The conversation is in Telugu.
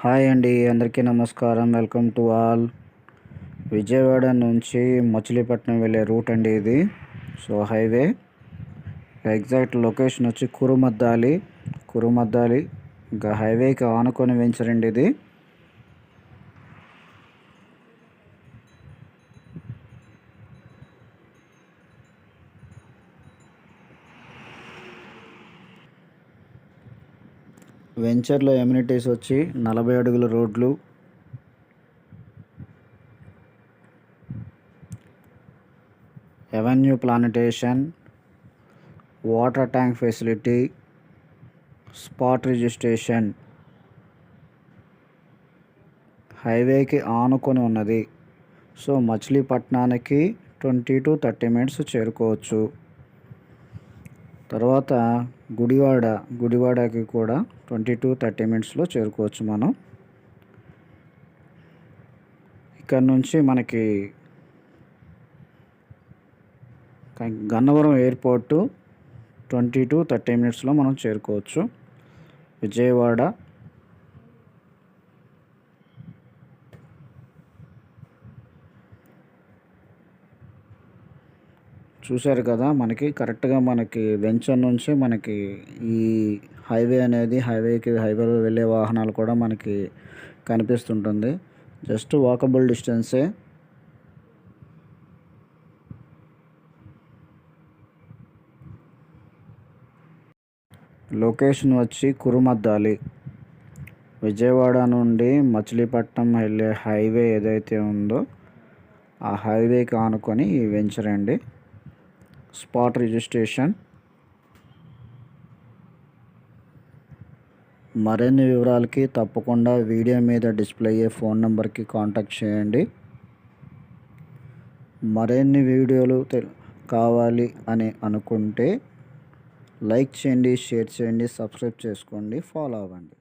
హాయ్ అండి అందరికీ నమస్కారం. Welcome to all. విజయవాడ నుంచి మచిలీపట్నం వెళ్ళే రూట్ అండి ఇది. So highway. ఎగ్జాక్ట్ లొకేషన్ వచ్చి కురుమద్దాలి. కురుమద్దాలి ఇంకా హైవేకి ఆనుకొని వెంచరండి ఇది. వెంచర్లో ఎమ్యూనిటీస్ వచ్చి నలభై అడుగుల రోడ్లు. Avenue plantation water tank facility spot registration. హైవేకి ఆనుకొని ఉన్నది. సో మచిలీపట్నానికి ట్వంటీ టు థర్టీ మినిట్స్ చేరుకోవచ్చు. తర్వాత గుడివాడ గుడివాడకి కూడా ట్వంటీ టు థర్టీ మినిట్స్లో చేరుకోవచ్చు మనం. ఇక్కడ నుంచి మనకి Gannavaram airport twenty to thirty మినిట్స్లో మనం చేరుకోవచ్చు. విజయవాడ చూశారు కదా మనకి కరెక్ట్గా మనకి వెంచర్ నుంచి మనకి ఈ హైవే అనేది హైవేకి హైవేలో వెళ్ళే వాహనాలు కూడా మనకి కనిపిస్తుంటుంది. Just walkable డిస్టెన్సే. లొకేషన్ వచ్చి కురుమద్దాలి. విజయవాడ నుండి మచిలీపట్నం వెళ్ళే హైవే ఏదైతే ఉందో ఆ హైవేకి ఆనుకొని ఈ వెంచర్ అండి. Spot registration. మరిన్ని వివరాలకి తప్పకుండా వీడియో మీద డిస్ప్లే అయ్యే ఫోన్ నెంబర్కి కాంటాక్ట్ చేయండి. మరిన్ని వీడియోలు కావాలి అని అనుకుంటే లైక్ చేయండి షేర్ చేయండి సబ్స్క్రైబ్ చేసుకోండి ఫాలో అవ్వండి.